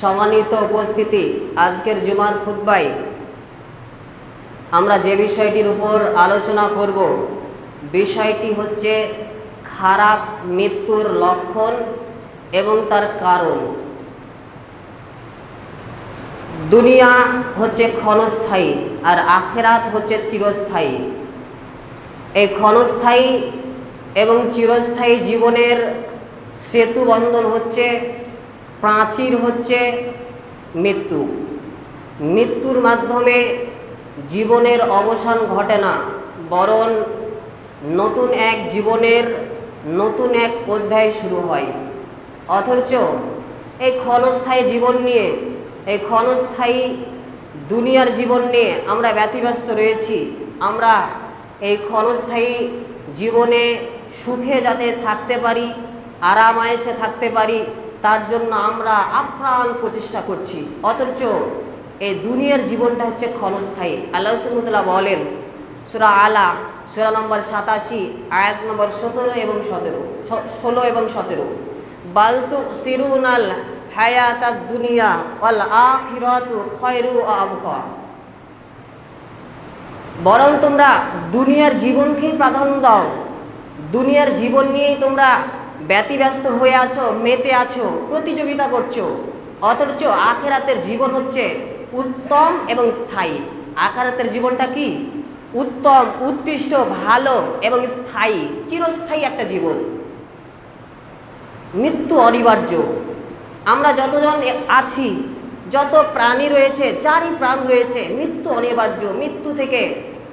সম্মানিত উপস্থিতি আজকের জুমার খুতবাই আমরা যে বিষয়টির উপর আলোচনা করব, বিষয়টি হচ্ছে খারাপ মৃত্যুর লক্ষণ এবং তার কারণ। দুনিয়া হচ্ছে ক্ষণস্থায়ী আর আখেরাত হচ্ছে চিরস্থায়ী। এই ক্ষণস্থায়ী এবং চিরস্থায়ী জীবনের সেতু বন্ধন হচ্ছে প্রাচীর হচ্ছে মৃত্যু। মৃত্যুর মাধ্যমে জীবনের অবসান ঘটে না, বরং নতুন এক জীবনের নতুন এক অধ্যায় শুরু হয়। অথচ এই ক্ষণস্থায়ী জীবন নিয়ে, এই ক্ষণস্থায়ী দুনিয়ার জীবন নিয়ে আমরা ব্যতিব্যস্ত রয়েছি। আমরা এই ক্ষণস্থায়ী জীবনে সুখে যাতে থাকতে পারি আরাম আয়েসে থাকতে পারি তার জন্য আমরা আপ্রাণ প্রচেষ্টা করছি। অথচ এই দুনিয়ার জীবনটা হচ্ছে ক্ষণস্থায়ী। আল্লাহ সুমতুল্লাহ বলেন, সুরা আলা, সুরা নম্বর সাতাশি, আয়াত নম্বর সতেরো এবং সতেরো ষোলো এবং সতেরো। বালতু সিরুনাল হায়াত দুনিয়া অল আখিরাতু খয়রু আবকা। বরং তোমরা দুনিয়ার জীবনকেই প্রাধান্য দাও। দুনিয়ার জীবন নিয়েই তোমরা ব্যতিব্যস্ত হয়ে আছো, মেতে আছো, প্রতিযোগিতা করছ। অথচ আখেরাতের জীবন হচ্ছে উত্তম এবং স্থায়ী। আখেরাতের জীবনটা কি? উত্তম, উৎকৃষ্ট, ভালো এবং স্থায়ী, চিরস্থায়ী একটা জীবন। মৃত্যু অনিবার্য। আমরা যতজন আছি, যত প্রাণী রয়েছে যারই প্রাণ রয়েছে, মৃত্যু অনিবার্য। মৃত্যু থেকে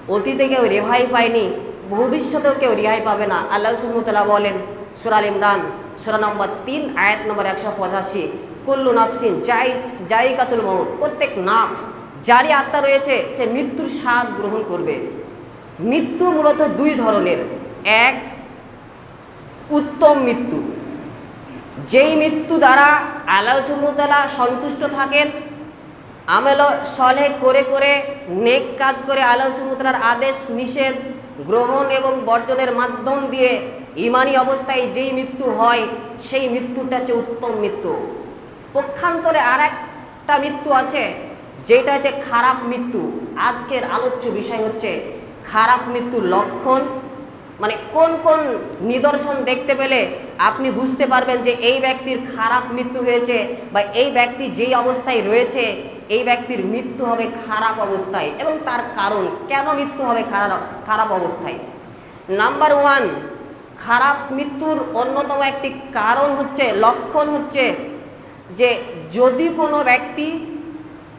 অতীতে কেউ রেহাই পায়নি, ভবিষ্যতেও কেউ রেহাই পাবে না। আল্লাহ সুমতলা বলেন সুরাল ইমরান, সুরা নম্বর তিন, আয়াত নম্বর একশো পঁচাশি। কুল্লু নাফসিন, জাই জাইকাতুল মৌত প্রত্যেক নাফস, যারই আত্মা রয়েছে, সে মৃত্যুর স্বাদ গ্রহণ করবে। মৃত্যু মূলত দুই ধরনের। এক, উত্তম মৃত্যু। যেই মৃত্যু দ্বারা আল্লাহ সুবতালা সন্তুষ্ট থাকেন, আমেল সলে করে করে, নেক কাজ করে আল্লাহ সুবতালার আদেশ, নিষেধ, গ্রহণ এবং বর্জনের মাধ্যম দিয়ে ইমানি অবস্থায় যেই মৃত্যু হয়, সেই মৃত্যুটা হচ্ছে উত্তম মৃত্যু। পক্ষান্তরে আর একটা মৃত্যু আছে, যেটা হচ্ছে খারাপ মৃত্যু। আজকের আলোচ্য বিষয় হচ্ছে খারাপ মৃত্যুর লক্ষণ। মানে কোন কোন নিদর্শন দেখতে পেলে আপনি বুঝতে পারবেন যে এই ব্যক্তির খারাপ মৃত্যু হয়েছে বা এই ব্যক্তি যেই অবস্থায় রয়েছে, এই ব্যক্তির মৃত্যু হবে খারাপ অবস্থায়। এবং তার কারণ, কেন মৃত্যু হবে খারাপ খারাপ অবস্থায়? নাম্বার ওয়ান খারাপ মৃত্যুর অন্যতম একটি কারণ হচ্ছে, লক্ষণ হচ্ছে যে যদি কোনো ব্যক্তি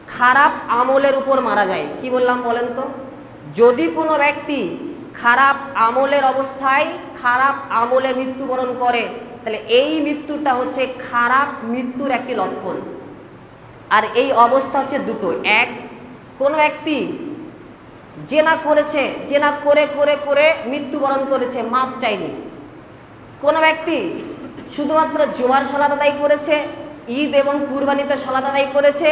খারাপ আমলের উপর মারা যায়, কি বললাম বলেন তো? যদি কোনো ব্যক্তি খারাপ আমলের অবস্থায় খারাপ আমলে মৃত্যুবরণ করে, তাহলে এই মৃত্যুটা হচ্ছে খারাপ মৃত্যুর একটি লক্ষণ। আর এই অবস্থা হচ্ছে দুটো। এক, কোনো ব্যক্তি জেনা করেছে, জেনা করে করে করে মৃত্যুবরণ করেছে, মাপ চাইনি কোনো ব্যক্তি শুধুমাত্র জুমার সলাত আদায় করেছে, ঈদ এবং কুরবানিতে সলাত আদায় করেছে,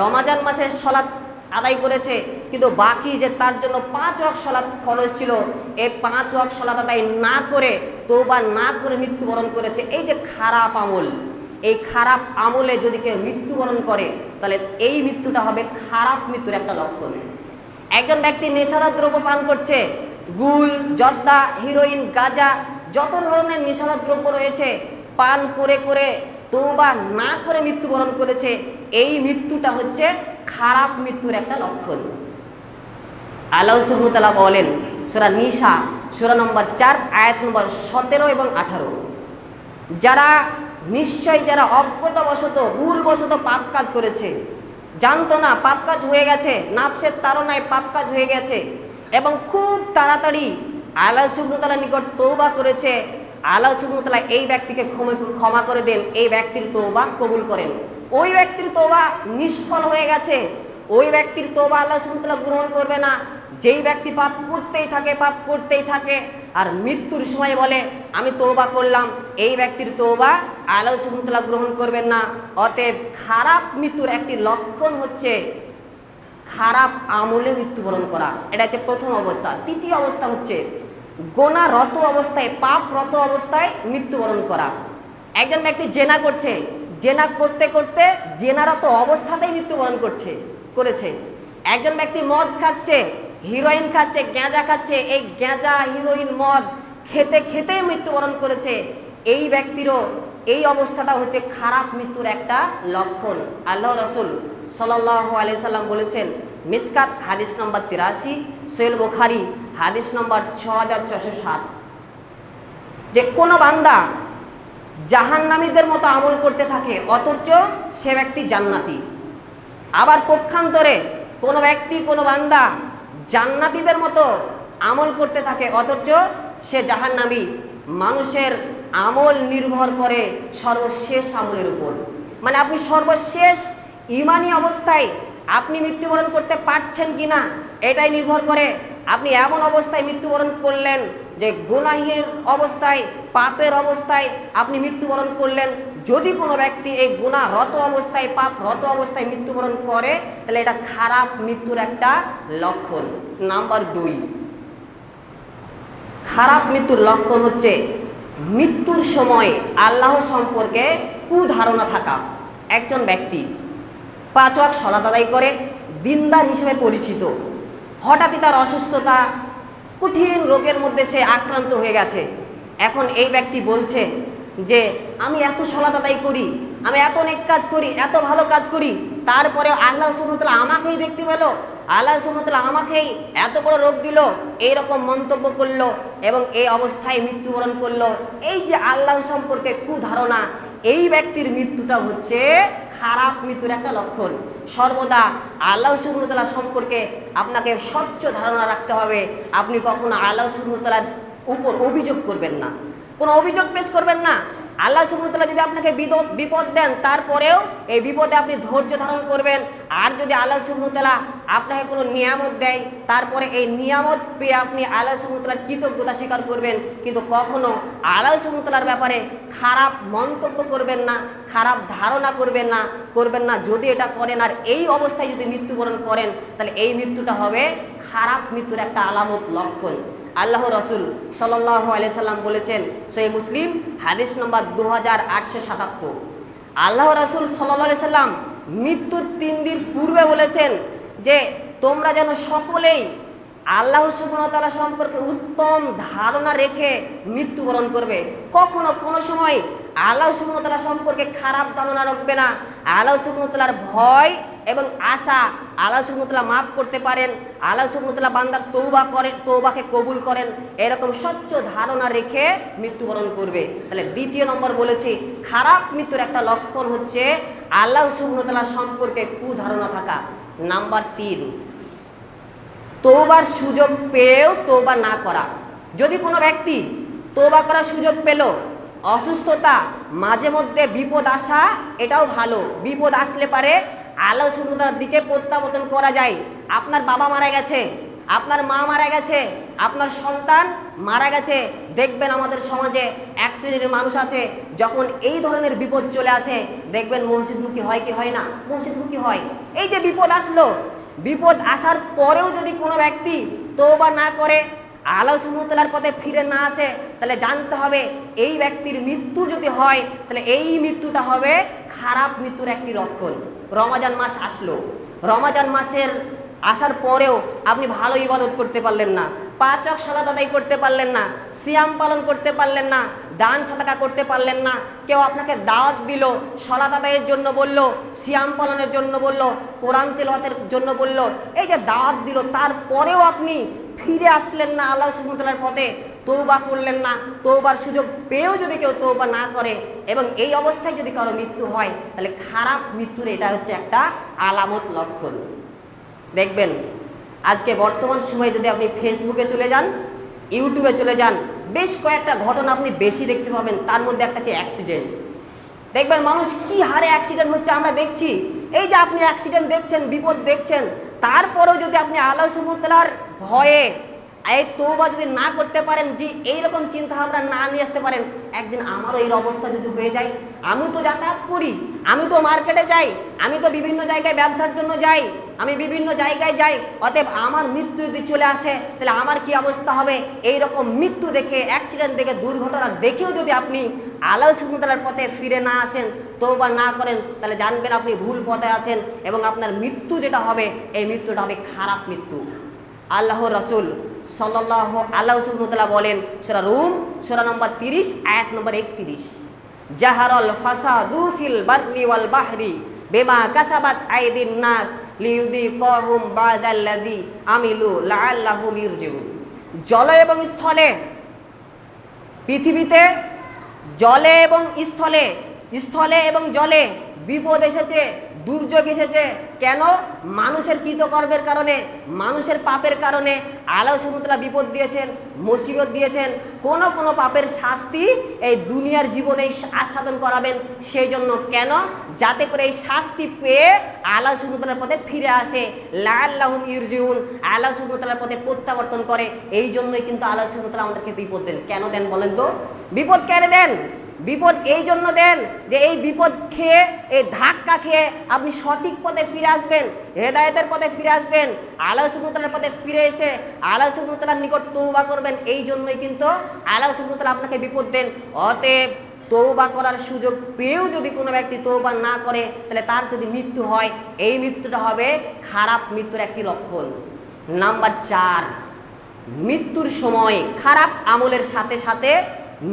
রমাজান মাসের সলাৎ আদায় করেছে, কিন্তু বাকি যে তার জন্য পাঁচ ওয়াক সলাৎ খরচ ছিল এই পাঁচ ওয়াক সলাৎ আদায় না করে তৌবা না করে মৃত্যুবরণ করেছে। এই যে খারাপ আমল, এই খারাপ আমলে যদি কেউ মৃত্যুবরণ করে, তাহলে এই মৃত্যুটা হবে খারাপ মৃত্যুর একটা লক্ষণ। একজন ব্যক্তি নেশাদার দ্রব্য পান করছে, গুল, জর্দা, হিরোইন, গাঁজা যত ধরনের নেশাদার দ্রব্য রয়েছে, পান করে করে তৌবা না করে মৃত্যুবরণ করেছে, এই মৃত্যুটা হচ্ছে খারাপ মৃত্যুর একটা লক্ষণ। আল্লাহ সুবতালা বলেন, সুরা নিশা সুরা নম্বর চার, আয়াত নম্বর সতেরো এবং আঠারো। যারা নিশ্চয় যারা অজ্ঞতাবশত, ভুলবশত পাপ কাজ করেছে, জানতো না পাপ কাজ হয়ে গেছে, নাফসের তাড়নায় পাপ কাজ হয়ে গেছে, এবং খুব তাড়াতাড়ি আল্লাহ সুবনতলার নিকট তৌবা করেছে। আল্লাহ সুবনতলা এই ব্যক্তিকে ক্ষমা করে দেন, এই ব্যক্তির তৌবা কবুল করেন। ওই ব্যক্তির তৌবা নিষ্ফল হয়ে গেছে। ওই ব্যক্তির তৌবা আল্লাহ সুবনতলা গ্রহণ করবে না। যেই ব্যক্তি পাপ করতেই থাকে, পাপ করতেই থাকে, আর মৃত্যুর সময় বলে, আমি তৌবা করলাম। এই ব্যক্তির তৌবা আল্লাহ সুবনতলা গ্রহণ করবেন না। অতএব খারাপ মৃত্যুর একটি লক্ষণ হচ্ছে খারাপ আমলে মৃত্যুবরণ করা। এটা হচ্ছে প্রথম অবস্থা। তৃতীয় অবস্থা হচ্ছে গোনারত অবস্থায়, পাপরত অবস্থায় মৃত্যুবরণ করা। একজন ব্যক্তি জেনা করছে, জেনা করতে করতে জেনারত অবস্থাতেই মৃত্যুবরণ করছে, করেছে। একজন ব্যক্তি মদ খাচ্ছে, হিরোইন খাচ্ছে, গ্যাঁজা খাচ্ছে, এই গ্যাঁজা, হিরোইন, মদ খেতে খেতেই মৃত্যুবরণ করেছে। এই ব্যক্তিরও এই অবস্থাটা হচ্ছে খারাপ মৃত্যুর একটা লক্ষণ। আল্লাহ রসুল সাল্লাহ আলি সাল্লাম বলেছেন, মিসকাত হাদিস নম্বর তিরাশি, সোহেল বোখারি হাদিস নম্বর ছ হাজার ছশো সাত। যে কোনো বান্দা জাহান্নামীদের মতো আমল করতে থাকে, অথচ সে ব্যক্তি জান্নাতি। আবার পক্ষান্তরে কোনো ব্যক্তি, কোনো বান্দা জান্নাতীদের মতো আমল করতে থাকে, অথচ সে জাহান্নামী। মানুষের আমল নির্ভর করে সর্বশেষ আমলের উপর। মানে আপনি সর্বশেষ ইমানি অবস্থায় আপনি মৃত্যুবরণ করতে পারছেন কি না, এটাই নির্ভর করে আপনি এমন অবস্থায় মৃত্যুবরণ করলেন যে গুনাহের অবস্থায়, পাপের অবস্থায় আপনি মৃত্যুবরণ করলেন। যদি কোনো ব্যক্তি এই গুণা রত অবস্থায় পাপ রত অবস্থায় মৃত্যুবরণ করে, তাহলে এটা খারাপ মৃত্যুর একটা লক্ষণ। নাম্বার দুই, খারাপ মৃত্যুর লক্ষণ হচ্ছে মৃত্যুর সময় আল্লাহ সম্পর্কে কুধারণা থাকা। একজন ব্যক্তি পাঁচ ওয়াক সলাত আদায় করে, দিনদার হিসেবে পরিচিত। হঠাৎই তার অসুস্থতা, কঠিন রোগের মধ্যে সে আক্রান্ত হয়ে গেছে। এখন এই ব্যক্তি বলছে যে, আমি এত সলাত আদায় করি, আমি এত অনেক কাজ করি, এত ভালো কাজ করি তারপরে আল্লাহ সুমতলা আমাকেই দেখতে পেল, আল্লাহ সুমতলা আমাকেই এত বড় রোগ দিল এই রকম মন্তব্য করল এবং এই অবস্থায় মৃত্যুবরণ করল। এই যে আল্লাহ সম্পর্কে কুধারণা এই ব্যক্তির মৃত্যুটা হচ্ছে খারাপ মৃত্যুর একটা লক্ষণ। সর্বদা আল্লাহ সুবনতলা সম্পর্কে আপনাকে স্বচ্ছ ধারণা রাখতে হবে। আপনি কখনো আল্লাহ সুবনতলার উপর অভিযোগ করবেন না। কোনো অভিযোগ পেশ করবেন না। আল্লাহ সুবনতলা যদি আপনাকে বিপদ দেন, তারপরেও এই বিপদে আপনি ধৈর্য ধারণ করবেন। আর যদি আল্লাহ সুবনতলা আপনাকে কোনো নিয়ামত দেয়, তারপরে এই নিয়ামত পেয়ে আপনি আল্লাহ সুবনতলার কৃতজ্ঞতা স্বীকার করবেন। কিন্তু কখনো আল্লাহ সুবনতলার ব্যাপারে খারাপ মন্তব্য করবেন না, খারাপ ধারণা করবেন না করবেন না। যদি এটা করেন আর এই অবস্থায় যদি মৃত্যুবরণ করেন, তাহলে এই মৃত্যুটা হবে খারাপ মৃত্যুর একটা আলামত লক্ষণ। আল্লাহ রসুল সাল্লাহ আলি সাল্লাম বলেছেন সই মুসলিম, হাদিস নম্বর দু হাজার আটশো সাতাত্তর। আল্লাহ রসুল সাল্লাহ সাল্লাম মৃত্যুর তিন দিন পূর্বে বলেছেন যে, তোমরা যেন সকলেই আল্লাহ সুবনতালা সম্পর্কে উত্তম ধারণা রেখে মৃত্যুবরণ করবে। কখনো কোনো সময় আল্লাহ সুবনতালা সম্পর্কে খারাপ ধারণা রাখবে না। আল্লাহ সুবনতালার ভয় এবং আশা, আল্লাহ সুবনতলা মাফ করতে পারেন, আল্লাহ সুবনতলা বান্দার তৌবা করেন তৌবাকে কবুল করেন, এরকম স্বচ্ছ ধারণা রেখে মৃত্যুবরণ করবে। তাহলে দ্বিতীয় নম্বর বলেছি, খারাপ মৃত্যুর একটা লক্ষণ হচ্ছে আল্লাহ সুবনতলা সম্পর্কে কুধারণা থাকা। নাম্বার তিন তৌবার সুযোগ পেয়েও তৌবা না করা। যদি কোনো ব্যক্তি তৌবা করার সুযোগ পেল, অসুস্থতা, মাঝে মধ্যে বিপদ আসা, এটাও ভালো। বিপদ আসলে পারে আল্লাহ সুন্দর দিকে প্রত্যাবর্তন করা যায়। আপনার বাবা মারা গেছে, আপনার মা মারা গেছে, আপনার সন্তান মারা গেছে। দেখবেন আমাদের সমাজে এক শ্রেণির মানুষ আছে, যখন এই ধরনের বিপদ চলে আসে, দেখবেন মসজিদমুখী হয় কি হয় না? মসজিদমুখী হয়। এই যে বিপদ আসলো, বিপদ আসার পরেও যদি কোনো ব্যক্তি তৌবা না করে আল্লাহ সুমতলার পথে ফিরে না আসে, তাহলে জানতে হবে এই ব্যক্তির মৃত্যু যদি হয়, তাহলে এই মৃত্যুটা হবে খারাপ মৃত্যুর একটি লক্ষণ। রমাজান মাস আসলো। রমাজান মাসের আসার পরেও আপনি ভালো ইবাদত করতে পারলেন না পাঁচক সলাত আদায় করতে পারলেন না, সিয়াম পালন করতে পারলেন না, দান সাদাকা করতে পারলেন না, কেউ আপনাকে দাওয়াত দিল, সলাত আদায়ের জন্য বলল, সিয়াম পালনের জন্য বলল, কোরআন তেলওয়াতের জন্য বলল, এই যে দাওয়াত দিল, তারপরেও আপনি ফিরে আসলেন না আল্লাহ সুমতলার পথে তৌবা করলেন না তৌবার সুযোগ পেয়েও যদি কেউ তৌবা না করে এবং এই অবস্থায় যদি কারও মৃত্যু হয়, তাহলে খারাপ মৃত্যুর এটা হচ্ছে একটা আলামত লক্ষণ। দেখবেন, আজকে বর্তমান সময়ে যদি আপনি ফেসবুকে চলে যান ইউটিউবে চলে যান, বেশ কয়েকটা ঘটনা আপনি বেশি দেখতে পাবেন, তার মধ্যে একটা হচ্ছে অ্যাক্সিডেন্ট দেখবেন মানুষ কি হারে অ্যাক্সিডেন্ট হচ্ছে আমরা দেখছি। এই যে আপনি অ্যাক্সিডেন্ট দেখছেন, বিপদ দেখছেন, তারপরেও যদি আপনি সুমতলার ভয়ে এই তৌবা যদি না করতে পারেন, যে এইরকম চিন্তা ভাবনা না নিয়ে আসতে পারেন, একদিন আমারও এই অবস্থা যদি হয়ে যায়, আমি তো যাতায়াত করি, আমি তো মার্কেটে যাই, আমি তো বিভিন্ন জায়গায় ব্যবসার জন্য যাই, আমি বিভিন্ন জায়গায় যাই, অতএব আমার মৃত্যু যদি চলে আসে, তাহলে আমার কি অবস্থা হবে? এই রকম মৃত্যু দেখে অ্যাক্সিডেন্ট দেখে, দুর্ঘটনা দেখেও যদি আপনি আল্লাহ সুমতলার পথে ফিরে না আসেন তৌবা না করেন, তাহলে জানবেন আপনি ভুল পথে আছেন এবং আপনার মৃত্যু যেটা হবে, এই মৃত্যুটা হবে খারাপ মৃত্যু। আল্লাহ রসুল সাল্লাহ আল্লাহ সুমতলা বলেন, সোরা রুম, সোরা নম্বর তিরিশ, আয়াত নম্বর একত্রিশ। জাহারল ফাসাদু ফিল বাররি ওয়াল বাহরি বেমা কাসাবাত আইদিন নাস লিউদি কহুম বাজাল্লাদি আমিলু লাআল্লাহুম ইরজিউন। জল এবং স্থলে, পৃথিবীতে জলে এবং স্থলে স্থলে এবং জলে বিপদ এসেছে দুর্যোগ এসেছে। কেন? মানুষের কৃতকর্মের কারণে, মানুষের পাপের কারণে আল্লাহ সুমতলা বিপদ দিয়েছেন, মুসিবত দিয়েছেন। কোনো কোনো পাপের শাস্তি এই দুনিয়ার জীবনে আস্বাদন করাবেন। সেই জন্য কেন? যাতে করে এই শাস্তি পেয়ে আল্লাহ সুমতলার পথে ফিরে আসে। লাল্লাহুম ইরজিউন। আল্লাহ সুমতলার পথে প্রত্যাবর্তন করে। এই জন্যই কিন্তু আল্লাহ সুমতলা আমাদেরকে বিপদ দেন। কেন দেন বলেন তো? বিপদ কেন দেন? বিপদ এই জন্য দেন যে এই বিপদ খেয়ে, এই ধাক্কা খেয়ে আপনি সঠিক পথে ফিরে আসবেন, হেদায়তের পথে ফিরে আসবেন, আল্লাহ সুমতলার পথে ফিরে এসে আল্লাহ সুমতলার নিকট তৌবা করবেন, এই জন্যই কিন্তু আল্লাহ সুমতলা আপনাকে বিপদ দেন। অতএব তৌবা করার সুযোগ পেয়েও যদি কোনো ব্যক্তি তৌবা না করে, তাহলে তার যদি মৃত্যু হয়, এই মৃত্যুটা হবে খারাপ মৃত্যুর একটি লক্ষণ। নাম্বার চার, মৃত্যুর সময়, খারাপ আমলের সাথে সাথে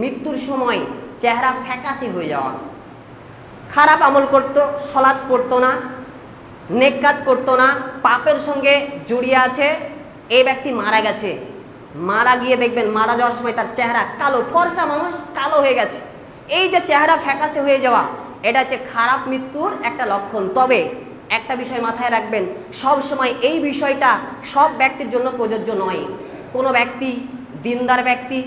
মৃত্যুর সময় চেহারা ফ্যাকাশে হয়ে যাওয়া। খারাপ আমল করতো, সলাৎ পড়তো না, নেক কাজ করতো না, পাপের সঙ্গে জড়িয়ে আছে, এই ব্যক্তি মারা গেছে। মারা গিয়ে দেখবেন, মারা যাওয়ার সময় তার চেহারা কালো, ফর্সা মানুষ কালো হয়ে গেছে। এই যে চেহারা ফ্যাকাশে হয়ে যাওয়া, এটা হচ্ছে খারাপ মৃত্যুর একটা লক্ষণ। তবে একটা বিষয় মাথায় রাখবেন, সব সময় এই বিষয়টা সব ব্যক্তির জন্য প্রযোজ্য নয়। কোনো ব্যক্তি, দিনদার ব্যক্তি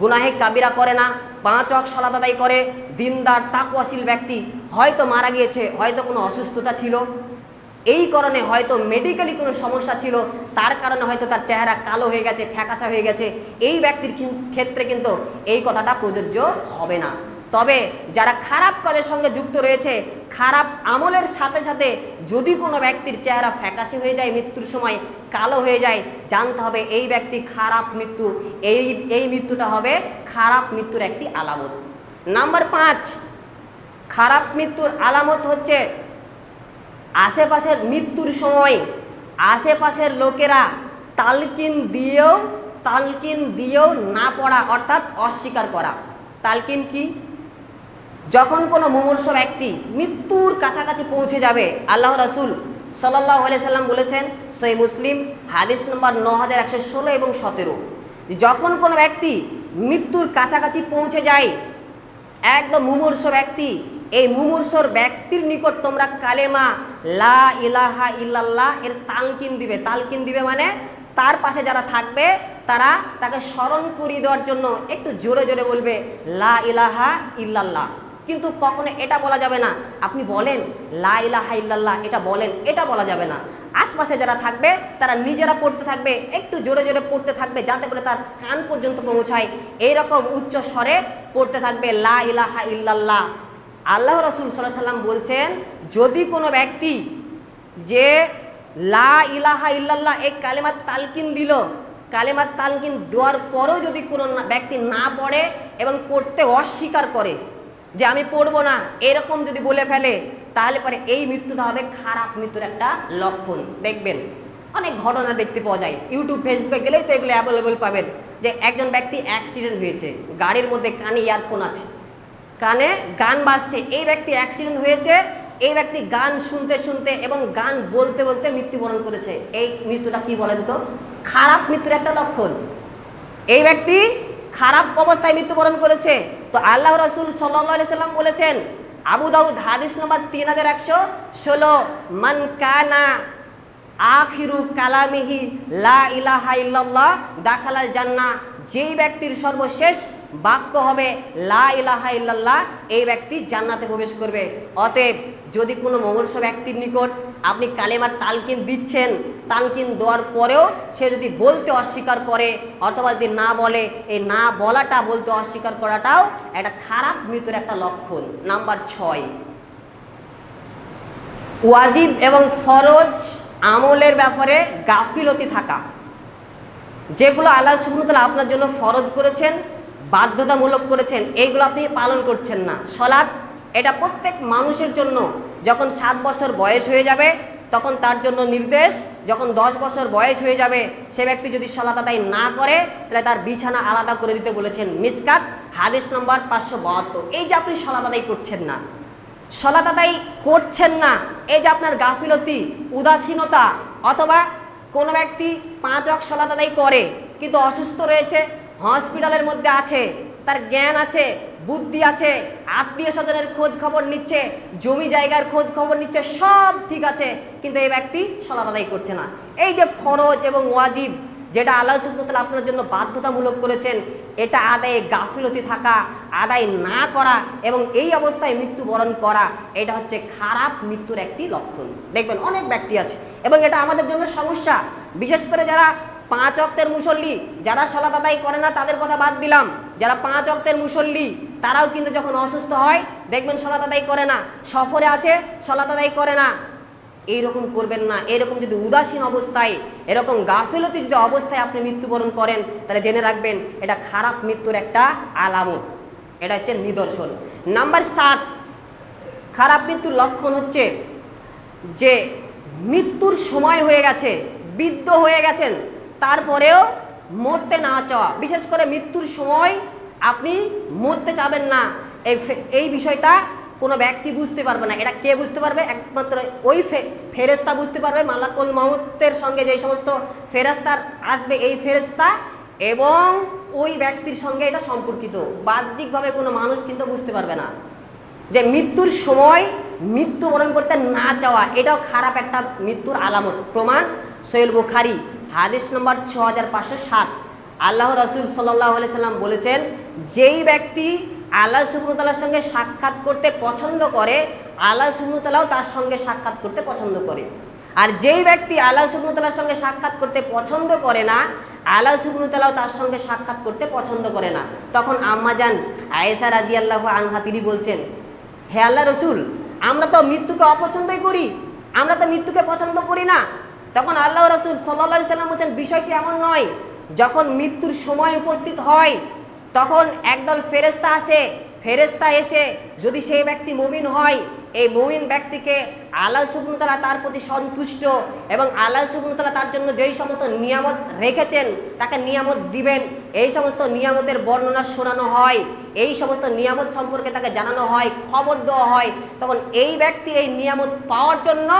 গুনাহে কাবিরা করে না, পাঁচ অক সালাদাদাই করে, দিনদার তাকুয়াশীল ব্যক্তি হয়তো মারা গিয়েছে, হয়তো কোনো অসুস্থতা ছিল। এই কারণে হয়তো মেডিকেলি কোনো সমস্যা ছিল, তার কারণে হয়তো তার চেহারা কালো হয়ে গেছে, ফ্যাকাশা হয়ে গেছে। এই ব্যক্তির ক্ষেত্রে কিন্তু এই কথাটা প্রযোজ্য হবে না। তবে যারা খারাপ কাজের সঙ্গে যুক্ত রয়েছে, খারাপ আমলের সাথে সাথে যদি কোনো ব্যক্তির চেহারা ফ্যাকাশে হয়ে যায়, মৃত্যুর সময় কালো হয়ে যায়, জানতে হবে এই ব্যক্তি খারাপ মৃত্যু, এই এই মৃত্যুটা হবে খারাপ মৃত্যুর একটি আলামত। নাম্বার পাঁচ, খারাপ মৃত্যুর আলামত হচ্ছে আশেপাশের মৃত্যুর সময় আশেপাশের লোকেরা তালকিন দিয়েও তালকিন দিয়েও না পড়া, অর্থাৎ অস্বীকার করা। তালকিন কি? যখন কোনো মুমূর্ষ ব্যক্তি মৃত্যুর কাছাকাছি পৌঁছে যাবে, আল্লাহ রাসুল সাল্লাহ সাল্লাম বলেছেন সই মুসলিম, হাদিস নম্বর ন হাজার একশো ষোলো এবং সতেরো যখন কোনো ব্যক্তি মৃত্যুর কাছাকাছি পৌঁছে যায়, একদম মুমূর্ষ ব্যক্তি, এই মুমূর্ষর ব্যক্তির নিকট তোমরা কালেমা লা ইলাহা ইল্লাল্লাহ এর তালকিন দিবে। তালকিন দিবে মানে তার পাশে যারা থাকবে, তারা তাকে স্মরণ করিয়ে দেওয়ার জন্য একটু জোরে জোরে বলবে, লা ইলাহা ইল্লাল্লাহ। কিন্তু কখনো এটা বলা যাবে না। আপনি বলেন, লা ইলাহা ইল্লাল্লাহ এটা বলেন, এটা বলা যাবে না। আশপাশে যারা থাকবে, তারা নিজেরা পড়তে থাকবে, একটু জোরে জোরে পড়তে থাকবে, যাতে করে তার কান পর্যন্ত পৌঁছায়। এইরকম উচ্চ স্বরে পড়তে থাকবে, লা ইলাহা ইল্লাল্লাহ আল্লাহ রসুল সাল্লাহ সাল্লাম বলছেন, যদি কোনো ব্যক্তি যে লা ইলাহা ইল্লাল্লাহ, এই কালেমার তালকিন দিল কালেমার তালকিন দেওয়ার পরও যদি কোনো ব্যক্তি না পড়ে এবং পড়তে অস্বীকার করে যে আমি পড়ব না, এরকম যদি বলে ফেলে, তাহলে পরে এই মৃত্যুটা হবে, খারাপ মৃত্যুর একটা লক্ষণ। দেখবেন, অনেক ঘটনা দেখতে পাওয়া যায়। ইউটিউব ফেসবুকে গেলেই তো এগুলো অ্যাভেলেবল পাবেন। যে একজন ব্যক্তি অ্যাক্সিডেন্ট হয়েছে, গাড়ির মধ্যে কানে ইয়ারফোন আছে, কানে গান বাজছে, এই ব্যক্তি অ্যাক্সিডেন্ট হয়েছে, এই ব্যক্তি গান শুনতে শুনতে এবং গান বলতে বলতে মৃত্যুবরণ করেছে। এই মৃত্যুটা কি বলেন তো? খারাপ মৃত্যুর একটা লক্ষণ। এই ব্যক্তি খারাপ অবস্থায় মৃত্যুবরণ করেছে তো আল্লাহ রসুল সাল্লাম বলেছেন, আবু দাউদ হাদিস নম্বর তিন হাজার একশো ষোলো, মান কানা আখিরু কালামিহি লা ইলাহা ইল্লাল্লাহ, দাখালাল জান্না যেই ব্যক্তির সর্বশেষ বাক্য হবে, লা ইলাহা ইল্লাল্লাহ এই ব্যক্তি জান্নাতে প্রবেশ করবে। অতএব যদি কোনো মমর্ষ ব্যক্তির নিকট আপনি কালেমার তালকিন দিচ্ছেন, তালকিন দেওয়ার পরেও সে যদি বলতে অস্বীকার করে, অথবা যদি না বলে, এই না বলাটা, বলতে অস্বীকার করাটাও একটা খারাপ মৃত্যুর একটা লক্ষণ। নাম্বার ছয়। ওয়াজিব এবং ফরজ আমলের ব্যাপারে গাফিলতি থাকা, যেগুলো আল্লাহ সুবহানাহু আপনার জন্য ফরজ করেছেন বাধ্যতামূলক করেছেন, এইগুলো আপনি পালন করছেন না। সলাৎ, এটা প্রত্যেক মানুষের জন্য, যখন সাত বছর বয়স হয়ে যাবে, তখন তার জন্য নির্দেশ, যখন দশ বছর বয়স হয়ে যাবে, সে ব্যক্তি যদি সলাত আদায় না করে, তাহলে তার বিছানা আলাদা করে দিতে বলেছেন মিসকাত, হাদিস নম্বর পাঁচশো বাহাত্তর। এই যে আপনি সলাত আদায় করছেন না সলাত আদায় করছেন না, এই যে আপনার গাফিলতি, উদাসীনতা, অথবা কোনো ব্যক্তি পাঁচ অক সলাত আদায় করে, কিন্তু অসুস্থ রয়েছে হসপিটালের মধ্যে আছে, তার জ্ঞান আছে, বুদ্ধি আছে, আত্মীয় স্বজনের খোঁজ খবর নিচ্ছে, জমি জায়গার খোঁজ খবর নিচ্ছে, সব ঠিক আছে, কিন্তু এই ব্যক্তি সলাত আদায় করছে না। এই যে ফরজ এবং ওয়াজিব যেটা আল্লাহ সুব্রতাল আপনার জন্য বাধ্যতামূলক করেছেন, এটা আদায়ে গাফিলতি থাকা, আদায় না করা এবং এই অবস্থায় মৃত্যুবরণ করা, এটা হচ্ছে খারাপ মৃত্যুর একটি লক্ষণ। দেখবেন অনেক ব্যক্তি আছে এবং এটা আমাদের জন্য সমস্যা। বিশেষ করে যারা পাঁচ অক্তের মুসল্লি, যারা সলাত আদায় করে না, তাদের কথা বাদ দিলাম। যারা পাঁচ অক্তের মুসল্লি, তারাও কিন্তু যখন অসুস্থ হয়, দেখবেন সলাত আদায় করে না। সফরে আছে, সলাত আদায় করে না। এইরকম করবেন না। এরকম যদি উদাসীন অবস্থায়, এরকম গাফিলতি যদি অবস্থায় আপনি মৃত্যুবরণ করেন, তাহলে জেনে রাখবেন, এটা খারাপ মৃত্যুর একটা আলামত। এটা হচ্ছে নিদর্শন। নাম্বার সাত, খারাপ মৃত্যুর লক্ষণ হচ্ছে যে, মৃত্যুর সময় হয়ে গেছে, বৃদ্ধ হয়ে গেছেন। তারপরেও মরতে না চাওয়া, বিশেষ করে মৃত্যুর সময় আপনি মরতে চাবেন না। এই এই বিষয়টা কোনো ব্যক্তি বুঝতে পারবে না। এটা কে বুঝতে পারবে? একমাত্র ওই ফেরেস্তা বুঝতে পারবে, মালাকুল মাহুতের সঙ্গে যে সমস্ত ফেরেস্তার আসবে এই ফেরেস্তা এবং ওই ব্যক্তির সঙ্গে এটা সম্পর্কিত। বাহ্যিকভাবে কোনো মানুষ কিন্তু বুঝতে পারবে না যে মৃত্যুর সময় মৃত্যুবরণ করতে না চাওয়া, এটাও খারাপ একটা মৃত্যুর আলামত। প্রমাণ সৈল বুখারি হাদিস নম্বর ছ হাজার পাঁচশো সাত। আল্লাহ রসুল সাল্লাহ সাল্লাম বলেছেন, যেই ব্যক্তি আল্লাহ সুবনুতালার সঙ্গে সাক্ষাৎ করতে পছন্দ করে, আল্লাহ সুবনুতালাও তার সঙ্গে সাক্ষাৎ করতে পছন্দ করে। আর যেই ব্যক্তি আল্লাহ সুবনুতালার সঙ্গে সাক্ষাৎ করতে পছন্দ করে না, আল্লাহ সুবনুতালাও তার সঙ্গে সাক্ষাৎ করতে পছন্দ করে না। তখন আম্মাজান আয়েসা রাজি আল্লাহ আনহা, তিনি বলছেন, হে আল্লাহ রসুল, আমরা তো মৃত্যুকে অপছন্দই করি, আমরা তো মৃত্যুকে পছন্দ করি না। তখন আল্লাহ রসুল সাল্লা সাল্লাম বলছেন, বিষয়টি এমন নয়, যখন মৃত্যুর সময় উপস্থিত হয়, তখন একদল ফেরেস্তা আসে ফেরেস্তা এসে যদি সেই ব্যক্তি মুমিন হয়, এই মুমিন ব্যক্তিকে আল্লাহ সুবনুতলা তার প্রতি সন্তুষ্ট এবং আল্লাহ সুবনুতলা তার জন্য যেই সমস্ত নিয়ামত রেখেছেন, তাকে নিয়ামত দিবেন। এই সমস্ত নিয়ামতের বর্ণনা শোনানো হয়। এই সমস্ত নিয়ামত সম্পর্কে তাকে জানানো হয়, খবর দেওয়া হয়। তখন এই ব্যক্তি এই নিয়ামত পাওয়ার জন্য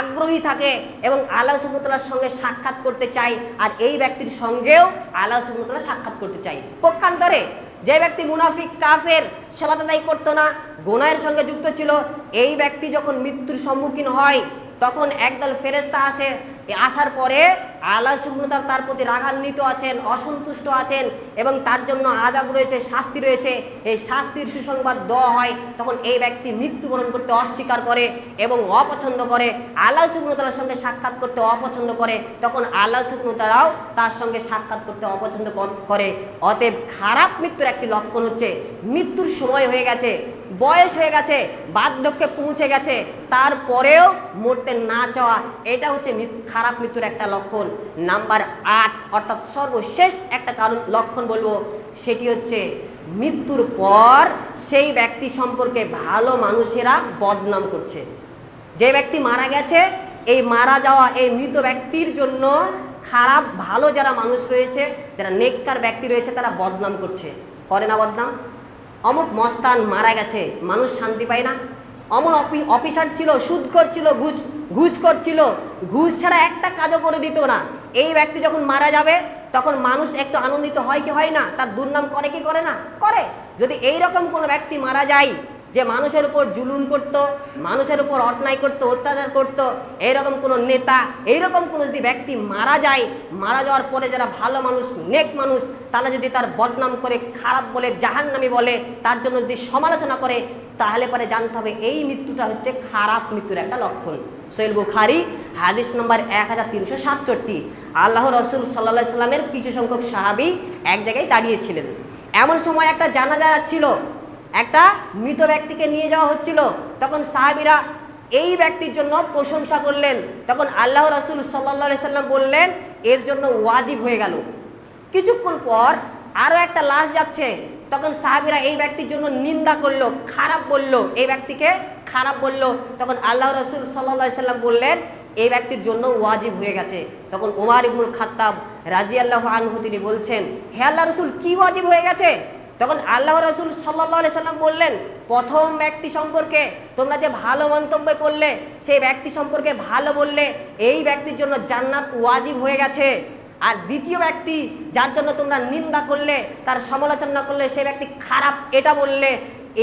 আগ্রহী থাকে এবং আল্লাহ সুবনুতলার সঙ্গে সাক্ষাৎ করতে চায়। আর এই ব্যক্তির সঙ্গেও আল্লাহ সুবনুতলা সাক্ষাৎ করতে চায়। পক্ষান্তরে যে ব্যক্তি মুনাফিক, কাফের সালাত আদায় করতো না গোনায়ের সঙ্গে যুক্ত ছিল, এই ব্যক্তি যখন মৃত্যুর সম্মুখীন হয়, তখন একদল ফেরেস্তা আসে আসার পরে আল্লাহ সুবনুতার তার প্রতি রাগান্বিত আছেন, অসন্তুষ্ট আছেন এবং তার জন্য আজাব রয়েছে, শাস্তি রয়েছে। এই শাস্তির সুসংবাদ দেওয়া হয় তখন এই ব্যক্তি মৃত্যুবরণ করতে অস্বীকার করে এবং অপছন্দ করে। আল্লাহ সুবনুতালার সঙ্গে সাক্ষাৎ করতে অপছন্দ করে। তখন আল্লাহ সুবনুতারাও তার সঙ্গে সাক্ষাৎ করতে অপছন্দ করে। অতএব খারাপ মৃত্যুর একটি লক্ষণ হচ্ছে মৃত্যুর সময় হয়ে গেছে, বয়স হয়ে গেছে, বার্ধক্যে পৌঁছে গেছে, তারপরেও মরতে না চাওয়া। এটা হচ্ছে খারাপ মৃত্যুর একটা লক্ষণ। নাম্বার আট, অর্থাৎ সর্বশেষ একটা কারণ, লক্ষণ বলব, সেটি হচ্ছে মৃত্যুর পর সেই ব্যক্তি সম্পর্কে ভালো মানুষেরা বদনাম করছে। যে ব্যক্তি মারা গেছে, এই মারা যাওয়া এই মৃত ব্যক্তির জন্য খারাপ, ভালো যারা মানুষ রয়েছে, যারা নেককার ব্যক্তি রয়েছে, তারা বদনাম করছে। করে না বদনাম? অমুক মস্তান মারা গেছে, মানুষ শান্তি পায় না। অমন অফি- অফিসার ছিল সুদ করছিল ঘুষ ঘুষ করছিল ঘুষ ছাড়া একটা কাজও করে দিত না। এই ব্যক্তি যখন মারা যাবে, তখন মানুষ একটু আনন্দিত হয় কি হয় না? তার দুর্নাম করে কি করে না? করে। যদি এই রকম কোনো ব্যক্তি মারা যায় যে মানুষের উপর জুলুম করত, মানুষের উপর অন্যায় করত, অত্যাচার করত, এইরকম কোনো নেতা, এইরকম কোনো যদি ব্যক্তি মারা যায়, মারা যাওয়ার পরে যারা ভালো মানুষ, নেক মানুষ, তারা যদি তার বদনাম করে, খারাপ বলে, জাহান্নামি বলে, তার জন্য যদি সমালোচনা করে, তাহলে পরে জানতে হবে এই মৃত্যুটা হচ্ছে খারাপ মৃত্যুর একটা লক্ষণ। সোহেল বুখারি, হাদিস নম্বর এক হাজার তিনশো সাতষট্টি। আল্লাহ রসুল সাল্লা সাল্লামের কিছু সংখ্যক সাহাবি এক জায়গায় দাঁড়িয়েছিলেন। এমন সময় একটা জানাজা ছিল একটা মৃত ব্যক্তিকে নিয়ে যাওয়া হচ্ছিল। তখন সাহাবিরা এই ব্যক্তির জন্য প্রশংসা করলেন। তখন আল্লাহ রসুল সাল্লা সাল্লাম বললেন, এর জন্য ওয়াজিব হয়ে গেল। কিছুক্ষণ পর আরও একটা লাশ যাচ্ছে। তখন সাহাবিরা এই ব্যক্তির জন্য নিন্দা করল, খারাপ বলল, এই ব্যক্তিকে খারাপ বলল। তখন আল্লাহ রসুল সাল্লা সাল্লাম বললেন, এই ব্যক্তির জন্য ওয়াজিব হয়ে গেছে। তখন উমার ইবনুল খাত্তাব রাজি আল্লাহ আনহু তিনি বলছেন, হে আল্লাহ রসুল, কি ওয়াজিব হয়ে গেছে? তখন আল্লাহ রসুল সাল্লাহ সাল্লাম বললেন, প্রথম ব্যক্তি সম্পর্কে তোমরা যে ভালো মন্তব্য করলে, সেই ব্যক্তি সম্পর্কে ভালো বললে এই ব্যক্তির জন্য জান্নাত ওয়াজিব হয়ে গেছে। আর দ্বিতীয় ব্যক্তি যার জন্য তোমরা নিন্দা করলে, তার সমালোচনা করলে, সেই ব্যক্তি খারাপ এটা বললে,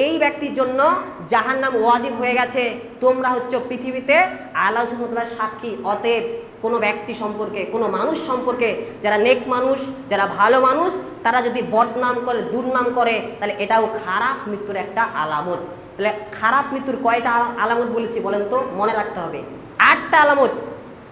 এই ব্যক্তির জন্য জাহান্নাম ওয়াজিব হয়ে গেছে। তোমরা হচ্ছে পৃথিবীতে আল্লাহ সুমতুল্লাহ সাক্ষী, অতএব কোনো ব্যক্তি সম্পর্কে, কোনো মানুষ সম্পর্কে, যারা নেক মানুষ, যারা ভালো মানুষ, তারা যদি বদনাম করে, দুর্নাম করে, তাহলে এটাও খারাপ মৃত্যুর একটা আলামত। তাহলে খারাপ মৃত্যুর কয়টা আলা- আলামত বলেছি বলেন তো? মনে রাখতে হবে। আটটা আলামত।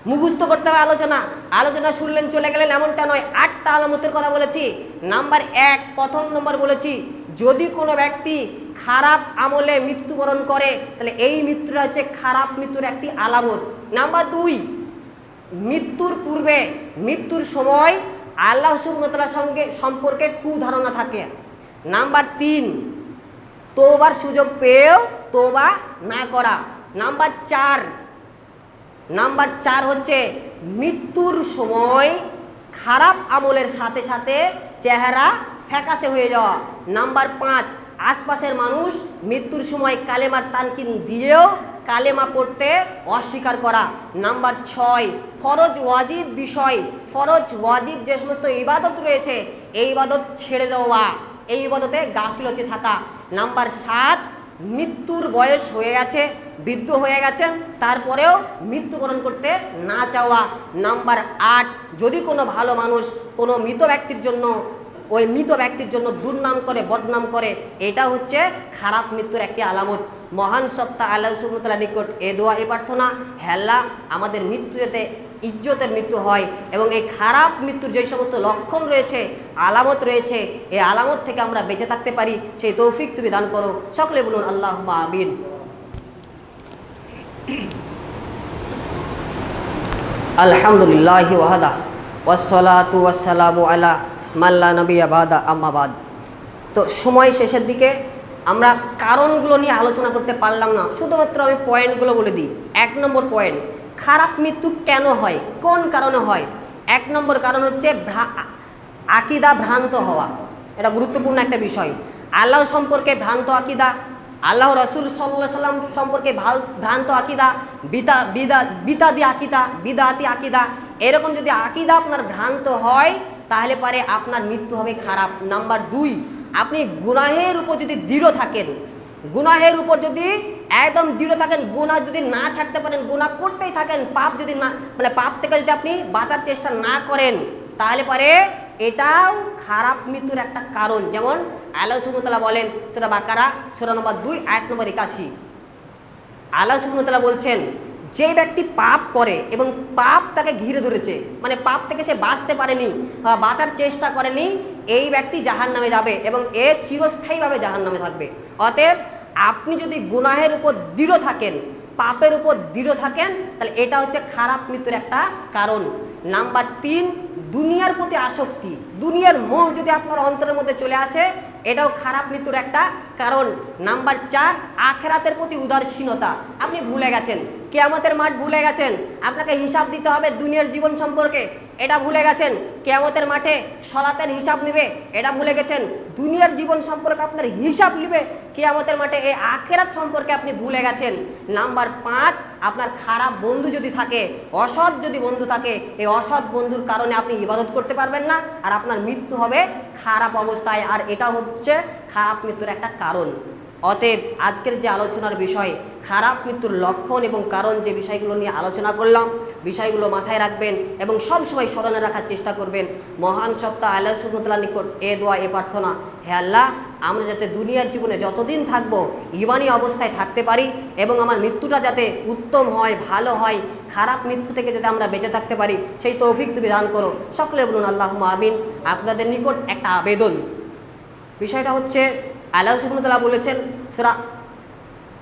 মুখস্থ করতে হবে আলোচনা। আলোচনা শুনলেন, চলে গেলেন এমনটা নয়। আটটা আলামতের কথা বলেছি। নাম্বার এক, প্রথম নম্বর বলেছি, যদি কোনো ব্যক্তি খারাপ আমলে মৃত্যুবরণ করে, তাহলে এই মৃত্যুটা হচ্ছে খারাপ মৃত্যুর একটি আলামত। নাম্বার দুই মৃত্যুর পূর্বে, মৃত্যুর সময় আল্লাহ সুবনতলার সঙ্গে সম্পর্কে কুধারণা থাকে। নাম্বার তিন, তোবার সুযোগ পেয়েও তোবা না করা। নাম্বার চার নাম্বার চার হচ্ছে মৃত্যুর সময় খারাপ আমলের সাথে সাথে চেহারা ফ্যাকাশে হয়ে যাওয়া। নাম্বার পাঁচ, আশপাশের মানুষ মৃত্যুর সময় কালেমার তানকিন দিয়েও কালেমা পড়তে অস্বীকার করা। নাম্বার ছয়, ফরজ ওয়াজিব বিষয়। ফরজ ওয়াজিব যে সমস্ত ইবাদত রয়েছে, এই ইবাদত ছেড়ে দেওয়া, এই ইবাদতে গাফিলতি থাকা। নাম্বার সাত, মৃত্যুর বয়স হয়ে গেছে, বৃদ্ধ হয়ে গেছেন, তারপরেও মৃত্যুবরণ করতে না চাওয়া। নাম্বার আট, যদি কোনো ভালো মানুষ কোনো মৃত ব্যক্তির জন্য ওই মৃত ব্যক্তির জন্য দুর্নাম করে, বদনাম করে, এটা হচ্ছে খারাপ মৃত্যুর একটি আলামত। মহান সত্তা আল্লাহ সুবনতলা নিকট এ দোয়া, এ প্রার্থনা, হেল্লা, আমাদের মৃত্যু যাতে ইজ্জতের মৃত্যু হয় এবং এই খারাপ মৃত্যুর যে সমস্ত লক্ষণ রয়েছে, আলামত রয়েছে, এই আলামত থেকে আমরা বেঁচে থাকতে পারি, সেই তৌফিক তুমি দান করো। সকলে বলুন আল্লাহ আমিন। আলহামদুলিল্লাহ ওয়াহাদা ওয়াসলাতু ওয়াসালামু আলা মাল্লা নবী আবাদা আম্মাবাদ তো সময় শেষের দিকে আমরা কারণগুলো নিয়ে আলোচনা করতে পারলাম না। শুধুমাত্র আমি পয়েন্টগুলো বলে দিই। এক নম্বর পয়েন্ট, খারাপ মৃত্যু কেন হয়? কোন কারণে হয়? এক নম্বর কারণ হচ্ছে আকিদা ভ্রান্ত হওয়া। এটা গুরুত্বপূর্ণ একটা বিষয়। আল্লাহ সম্পর্কে ভ্রান্ত আকিদা, আল্লাহ রসুল সাল্লাহ সাল্লাম সম্পর্কে ভালো, ভ্রান্ত আকিদা বিতা বিদা, বিতাদি আকিদা, বিদাতি আকিদা। এরকম যদি আকিদা আপনার ভ্রান্ত হয় তাহলে পারে আপনার মৃত্যু হবে খারাপ। নাম্বার দুই, আপনি গুনাহের উপর যদি দৃঢ় থাকেন, গুনাহের উপর যদি একদম দৃঢ় থাকেন, গুনাহ যদি না ছাড়তে পারেন, গুনাহ করতেই থাকেন, পাপ যদি না মানে পাপ থেকে যদি আপনি বাঁচার চেষ্টা না করেন, তাহলে পারে এটাও খারাপ মৃত্যুর একটা কারণ। যেমন আল্লাহ সুমতলা বলেন, সুরা বাকারা, সুরা নম্বর দুই, আয়াত নম্বর একাশি। আল্লাহ সুবনতলা বলছেন যে ব্যক্তি পাপ করে এবং পাপ তাকে ঘিরে ধরেছে মানে পাপ থেকে সে বাঁচতে পারেনি বা বাঁচার চেষ্টা করেনি, এই ব্যক্তি জাহান নামে যাবে এবং এ চিরস্থায়ীভাবে জাহান নামে থাকবে। অতএব আপনি যদি গুনাহের উপর দৃঢ় থাকেন, পাপের উপর দৃঢ় থাকেন, তাহলে এটা হচ্ছে খারাপ মৃত্যুর একটা কারণ। নাম্বার তিন, দুনিয়ার প্রতি আসক্তি, দুনিয়ার মোহ যদি আপনার অন্তরের মধ্যে চলে আসে, এটাও খারাপ মৃত্যুর একটা কারণ। নাম্বার চার, আখেরাতের প্রতি উদাসীনতা, আপনি ভুলে গেছেন। কেয়ামতের মাঠ ভুলে গেছেন। আপনাকে হিসাব দিতে হবে দুনিয়ার জীবন সম্পর্কে। এটা ভুলে গেছেন। কেয়ামতের মাঠে সলাতের হিসাব নেবে। এটা ভুলে গেছেন। দুনিয়ার জীবন সম্পর্কে আপনার হিসাব নেবে। কেয়ামতের মাঠে এই আখেরাত সম্পর্কে আপনি ভুলে গেছেন। নাম্বার পাঁচ, আপনার খারাপ বন্ধু যদি থাকে, অসৎ যদি বন্ধু থাকে, এই অসৎ বন্ধুর কারণে আপনি ইবাদত করতে পারবেন না। আর আপনার মৃত্যু হবে খারাপ অবস্থায়। আর এটা হচ্ছে খারাপ মৃত্যুর একটা কারণ। অতএব আজকের যে আলোচনার বিষয়, খারাপ মৃত্যুর লক্ষণ এবং কারণ যে বিষয়গুলো নিয়ে আলোচনা করলাম, বিষয়গুলো মাথায় রাখবেন এবং সব সময় স্মরণে রাখার চেষ্টা করবেন। মহান সত্তা আল্লাহ সুবতলার নিকট এ দোয়া, এ প্রার্থনা। হে আল্লাহ, আমরা যাতে দুনিয়ার জীবনে যতদিন থাকব ইমানি অবস্থায় থাকতে পারি এবং আমার মৃত্যুটা যাতে উত্তম হয়, ভালো হয়, খারাপ মৃত্যু থেকে যাতে আমরা বেঁচে থাকতে পারি, সেই তৌফিক তুমি দান করো। সকলে বলুন আল্লাহ আমিন। আপনাদের নিকট একটা আবেদন। বিষয়টা হচ্ছে আল্লাহ সুবনতলা বলেছেন, সুরা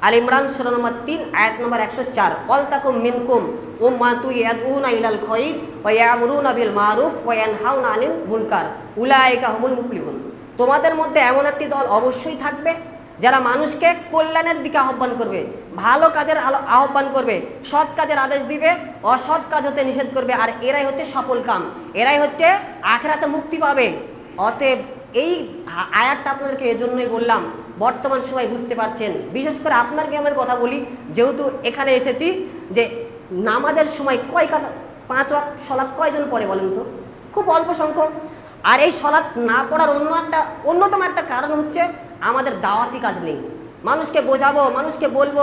আল ইমরান, সুরা নম্বর তিন, আয়াত নম্বর একশো চার। অল তাকুম মিনকুম উম মাতু ইয়াদউনা ইলাল খৈর ওয়া ইয়ামুরুনা বিল মারুফ ওয়া ইয়ানহাউনা আনিল মুনকার। উলাইকা হুমুল মুফলিহুন। তোমাদের মধ্যে এমন একটি দল অবশ্যই থাকবে, যারা মানুষকে কল্যাণের দিকে আহ্বান করবে, ভালো কাজের আহ্বান করবে, সৎ কাজের আদেশ দিবে, অসৎ কাজ হতে নিষেধ করবে, আর এরাই হচ্ছে সফল কাম। এরাই হচ্ছে আখেরাতে মুক্তি পাবে। অতএব এই আয়াতটা আপনাদেরকে এজন্যই বললাম, বর্তমান সময় বুঝতে পারছেন। বিশেষ করে আপনার গ্রামের কথা বলি, যেহেতু এখানে এসেছি, যে নামাজের সময় কয় কাজ পাঁচ ওয়াক্ত সলাৎ কয়জন পড়ে বলেন তো? খুব অল্প সংখ্যক। আর এই সলাৎ না পড়ার অন্য একটা, অন্যতম একটা কারণ হচ্ছে আমাদের দাওয়াতি কাজ নেই। মানুষকে বোঝাবো, মানুষকে বলব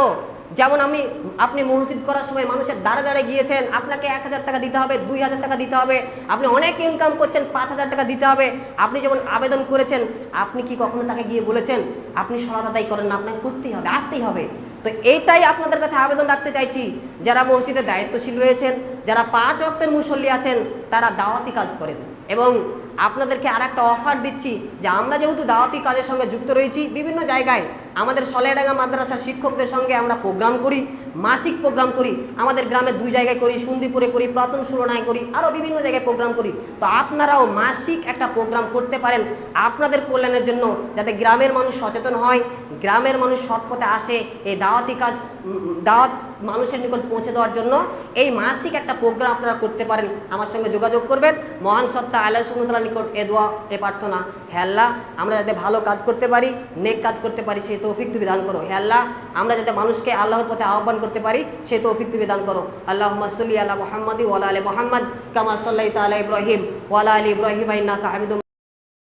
যেমন আমি, আপনি মসজিদ করার সময় মানুষের দাঁড়ে দাঁড়ে গিয়েছেন, আপনাকে এক হাজার টাকা দিতে হবে, দুই হাজার টাকা দিতে হবে, আপনি অনেক ইনকাম করছেন, পাঁচ হাজার টাকা দিতে হবে। আপনি যেমন আবেদন করেছেন, আপনি কি কখনো তাকে গিয়ে বলেছেন, আপনি সলাৎ করেন না, আপনাকে করতেই হবে, আসতেই হবে। তো এইটাই আপনাদের কাছে আবেদন রাখতে চাইছি। যারা মসজিদে দায়িত্বশীল রয়েছেন, যারা পাঁচ অক্তের মুসল্লি আছেন, তারা দাওয়াতি কাজ করেন। এবং আপনাদেরকে আর একটা অফার দিচ্ছি যে আমরা যেহেতু দাওয়াতি কাজের সঙ্গে যুক্ত রয়েছি, বিভিন্ন জায়গায় আমাদের সলেডাঙ্গা মাদ্রাসার শিক্ষকদের সঙ্গে আমরা প্রোগ্রাম করি, মাসিক প্রোগ্রাম করি, আমাদের গ্রামে দুই জায়গায় করি, সন্দীপুরে করি, প্রথম সুরনায় করি, আরও বিভিন্ন জায়গায় প্রোগ্রাম করি। তো আপনারাও মাসিক একটা প্রোগ্রাম করতে পারেন আপনাদের কল্যাণের জন্য, যাতে গ্রামের মানুষ সচেতন হয়, গ্রামের মানুষ সৎ পথে আসে, এই দাওয়াতি কাজ দাওয়াত মানুষের নিকট পৌঁছে দেওয়ার জন্য এই মাসিক একটা প্রোগ্রাম আপনারা করতে পারেন। আমার সঙ্গে যোগাযোগ করবেন। মহান সত্তা আল্লাহ সুমতলার নিকট এ দোয়া, এ প্রার্থনা। হে আল্লাহ, আমরা যাতে ভালো কাজ করতে পারি, নেক কাজ করতে পারি, সেই তৌফিক তুমি দান করো। হে আল্লাহ, আমরা যাতে মানুষকে আল্লাহর পথে আহ্বান করতে পারি, সেই তৌফিক তুমি দান করো। আল্লাহ সাল্লি আল্লাহ মোহাম্মদ ওয়ালা আলী মোহাম্মদ, কামা তালা ইব্রাহিম ওয়ালা আলী ইব্রাহিম আইনা হামিদুম